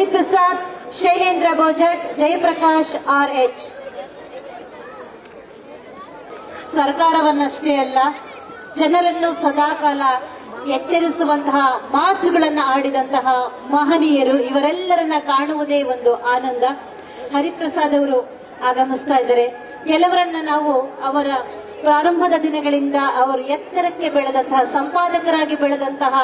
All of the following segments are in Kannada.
ಹರಿಪ್ರಸಾದ್ ಶೈಲೇಂದ್ರ ಬೋಜಟ್ ಜಯಪ್ರಕಾಶ್ ಆರ್ ಎಚ್ ಸರ್ಕಾರವನ್ನಷ್ಟೇ ಅಲ್ಲ, ಜನರನ್ನು ಸದಾಕಾಲ ಎಚ್ಚರಿಸುವಂತಹ ಮಾತುಗಳನ್ನು ಆಡಿದಂತಹ ಮಹನೀಯರು, ಇವರೆಲ್ಲರನ್ನ ಕಾಣುವುದೇ ಒಂದು ಆನಂದ. ಹರಿಪ್ರಸಾದ್ ಅವರು ಆಗಮಿಸ್ತಾ ಇದ್ದಾರೆ. ಕೆಲವರನ್ನ ನಾವು ಅವರ ಪ್ರಾರಂಭದ ದಿನಗಳಿಂದ ಅವರು ಎತ್ತರಕ್ಕೆ ಬೆಳೆದಂತಹ, ಸಂಪಾದಕರಾಗಿ ಬೆಳೆದಂತಹ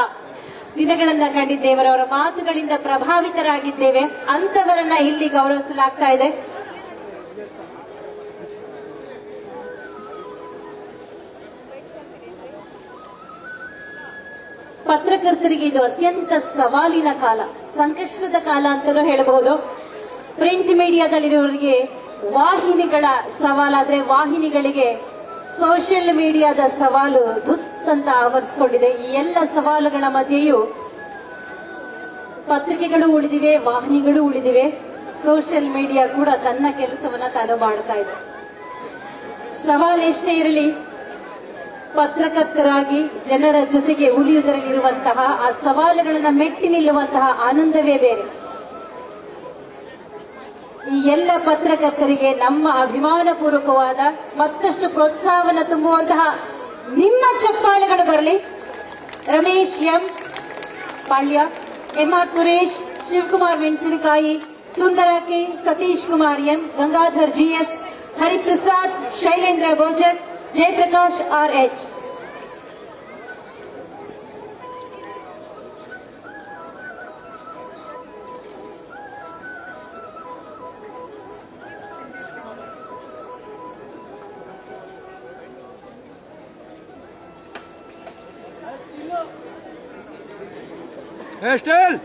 ದಿನಗಳನ್ನ ಕಂಡಿದ್ದೇವೆ ಅವರ ಮಾತುಗಳಿಂದ ಪ್ರಭಾವಿತರಾಗಿದ್ದೇವೆ. ಅಂತವರನ್ನ ಇಲ್ಲಿ ಗೌರವಿಸಲಾಗ್ತಾ ಇದೆ. ಪತ್ರಕರ್ತರಿಗೆ ಇದು ಅತ್ಯಂತ ಸವಾಲಿನ ಕಾಲ, ಸಂಕಷ್ಟದ ಕಾಲ ಅಂತಲೂ ಹೇಳಬಹುದು. ಪ್ರಿಂಟ್ ಮೀಡಿಯಾದಲ್ಲಿರೋರಿಗೆ ವಾಹಿನಿಗಳ ಸವಾಲಾದ್ರೆ ವಾಹಿನಿಗಳಿಗೆ ಸೋಷಿಯಲ್ ಮೀಡಿಯಾದ ಸವಾಲು ಧುತ್ತಂತ ಆವರಿಸಿಕೊಂಡಿದೆ. ಈ ಎಲ್ಲ ಸವಾಲುಗಳ ಮಧ್ಯೆಯೂ ಪತ್ರಿಕೆಗಳು ಉಳಿದಿವೆ, ವಾಹಿನಿಗಳು ಉಳಿದಿವೆ. ಸೋಷಿಯಲ್ ಮೀಡಿಯಾ ಕೂಡ ತನ್ನ ಕೆಲಸವನ್ನ ತಾನು ಮಾಡ್ತಾ ಇದೆ. ಸವಾಲು ಎಷ್ಟೇ ಇರಲಿ, ಪತ್ರಕರ್ತರಾಗಿ ಜನರ ಜೊತೆಗೆ ಉಳಿಯುವುದರಲ್ಲಿರುವಂತಹ, ಆ ಸವಾಲುಗಳನ್ನ ಮೆಟ್ಟಿ ನಿಲ್ಲುವಂತಹ ಆನಂದವೇ ಬೇರೆ. ಈ ಎಲ್ಲ ಪತ್ರಕರ್ತರಿಗೆ ನಮ್ಮ ಅಭಿಮಾನಪೂರ್ವಕವಾದ ಮತ್ತಷ್ಟು ಪ್ರೋತ್ಸಾಹವನ್ನು ತುಂಬುವಂತಹ ನಿಮ್ಮ ಚಪ್ಪಾಳೆಗಳು ಬರಲಿ. Ramesh M. Palya, M R Suresh, Shivakumar Menasinakayi, Sundara K. Satish Kumar M, Gangadhar GS Hariprasad, Shailendra Bhojak Jayaprakash R H. Herr Stell!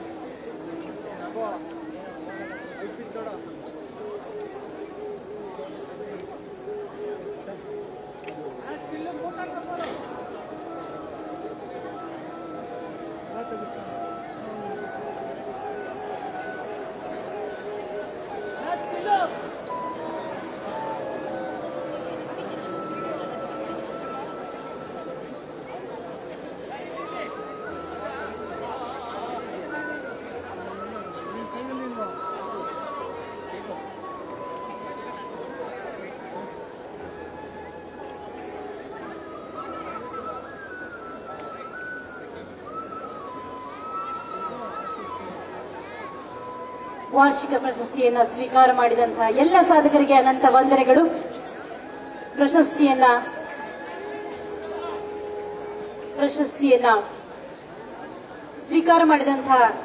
ವಾರ್ಷಿಕ ಪ್ರಶಸ್ತಿಯನ್ನ ಸ್ವೀಕಾರ ಮಾಡಿದಂತಹ ಎಲ್ಲ ಸಾಧಕರಿಗೆ ಅನಂತ ವಂದನೆಗಳು. ಪ್ರಶಸ್ತಿಯನ್ನ ಪ್ರಶಸ್ತಿಯನ್ನ ಸ್ವೀಕಾರ ಮಾಡಿದಂತಹ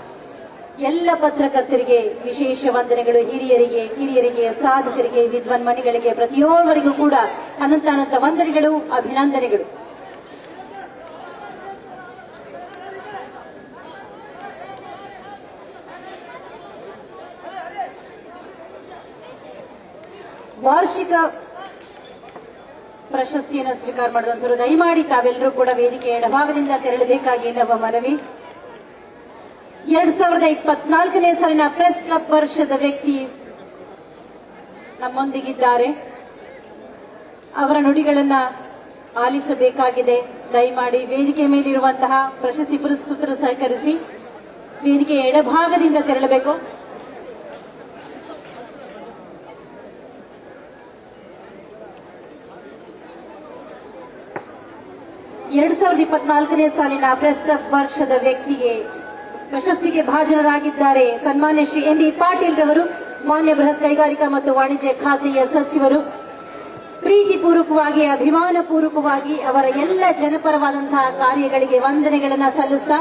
ಎಲ್ಲ ಪತ್ರಕರ್ತರಿಗೆ ವಿಶೇಷ ವಂದನೆಗಳು. ಹಿರಿಯರಿಗೆ, ಕಿರಿಯರಿಗೆ, ಸಾಧಕರಿಗೆ ವಿದ್ವಾನ್ಮಣಿಗಳಿಗೆ ಪ್ರತಿಯೊಬ್ಬರಿಗೂ ಕೂಡ ಅನಂತ ಅನಂತ ವಂದನೆಗಳು, ಅಭಿನಂದನೆಗಳು. ವಾರ್ಷಿಕ ಪ್ರಶಸ್ತಿಯನ್ನು ಸ್ವೀಕಾರ ಮಾಡಿದಂಥವ್ರು ದಯಮಾಡಿ ತಾವೆಲ್ಲರೂ ಕೂಡ ವೇದಿಕೆ ಎಡಭಾಗದಿಂದ ತೆರಳಬೇಕಾಗಿ ನಮ್ಮ ಮನವಿ. ಎರಡ್ ಸಾವಿರದ ಇಪ್ಪತ್ನಾಲ್ಕನೇ ಸಾಲಿನ ಪ್ರೆಸ್ ಕ್ಲಬ್ ವರ್ಷದ ವ್ಯಕ್ತಿ ನಮ್ಮೊಂದಿಗಿದ್ದಾರೆ. ಅವರ ನುಡಿಗಳನ್ನ ಆಲಿಸಬೇಕಾಗಿದೆ. ದಯಮಾಡಿ ವೇದಿಕೆ ಮೇಲಿರುವಂತಹ ಪ್ರಶಸ್ತಿ ಪುರಸ್ಕೃತರು ಸಹಕರಿಸಿ ವೇದಿಕೆ ಎಡಭಾಗದಿಂದ ತೆರಳಬೇಕು. ಎರಡ್ ಸಾವಿರದ ಇಪ್ಪತ್ನಾಲ್ಕನೇ ಸಾಲಿನ ಪ್ರೆಸ್ ಕ್ಲಬ್ ವರ್ಷದ ವ್ಯಕ್ತಿಗೆ ಪ್ರಶಸ್ತಿಗೆ ಭಾಜನರಾಗಿದ್ದಾರೆ. ಸನ್ಮಾನ್ಯ ಶ್ರೀ ಎನ್ ಡಿ ಪಾಟೀಲ್ ರವರು, ಮಾನ್ಯ ಬೃಹತ್ ಕೈಗಾರಿಕಾ ಮತ್ತು ವಾಣಿಜ್ಯ ಖಾತೆಯ ಸಚಿವರು ಪ್ರೀತಿ ಪೂರ್ವಕವಾಗಿ ಅಭಿಮಾನ ಪೂರ್ವಕವಾಗಿ ಅವರ ಎಲ್ಲ ಜನಪರವಾದಂತಹ ಕಾರ್ಯಗಳಿಗೆ ವಂದನೆಗಳನ್ನು ಸಲ್ಲಿಸ್ತಾ